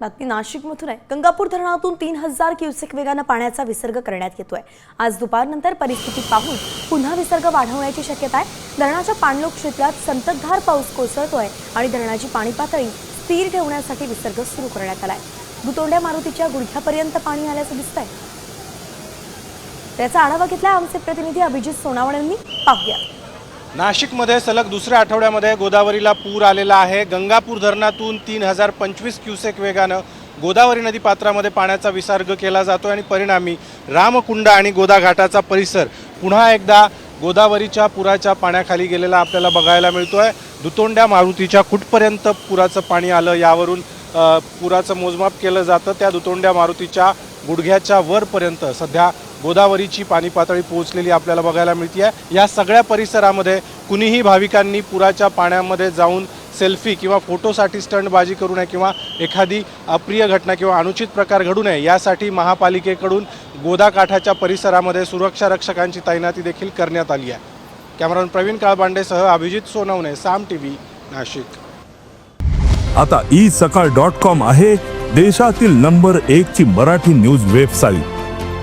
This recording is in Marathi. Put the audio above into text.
बातमी नाशिकमधून आहे. गंगापूर धरणातून तीन हजार क्युसेक वेगानं पाण्याचा विसर्ग करण्यात येतोय. आज दुपारनंतर परिस्थिती पाहून पुन्हा विसर्ग वाढवण्याची शक्यता आहे. धरणाच्या पाणलोक क्षेत्रात संततधार पाऊस कोसळतोय आणि धरणाची पाणी पातळी स्थिर ठेवण्यासाठी विसर्ग सुरू करण्यात आलाय. दुतोंड्या मारुतीच्या गुडघ्यापर्यंत पाणी आल्याचं दिसतंय. त्याचा आढावा घेतलाय आमचे प्रतिनिधी अभिजित सोनावण यांनी पाहूया. नाशिकमध्ये सलग दुसऱ्या आठवड्यामध्ये गोदावरीला पूर आलेला आहे. गंगापूर धरणातून तीन हजार पंचवीस क्युसेक वेगानं गोदावरी नदी पात्रामध्ये पाण्याचा विसर्ग केला जातो आणि परिणामी रामकुंड आणि गोदा घाटाचा परिसर पुन्हा एकदा गोदावरीच्या पुराच्या पाण्याखाली गेलेला आपल्याला बघायला मिळतो आहे दुतोंड्या मारुतीच्या कुठपर्यंत पुराचं पाणी आलं यावरून पुराचं मोजमाप केलं जातं. त्या दुतोंड्या मारुतीच्या गुडघ्याच्या वरपर्यंत सध्या गोदावरीची पाणी पातळी पोहोचलेली आपल्याला बघायला मिळते आहे या सगळ्या परिसरामध्ये कुणीही भाविकांनी पुराच्या पाण्यामध्ये जाऊन सेल्फी किंवा फोटोसाठी स्टंटबाजी करू नये किंवा एखादी अप्रिय घटना किंवा अनुचित प्रकार घडू नये यासाठी महापालिकेकडून गोदाकाठाच्या परिसरामध्ये सुरक्षा रक्षकांची तैनाती देखील करण्यात आली आहे. कॅमेरामन प्रवीण काळबांडेसह अभिजित सोनवणे साम टी व्ही नाशिक. आता ई सकाळ डॉट कॉम आहे देशातील नंबर एक ची मराठी न्यूज वेबसाईट.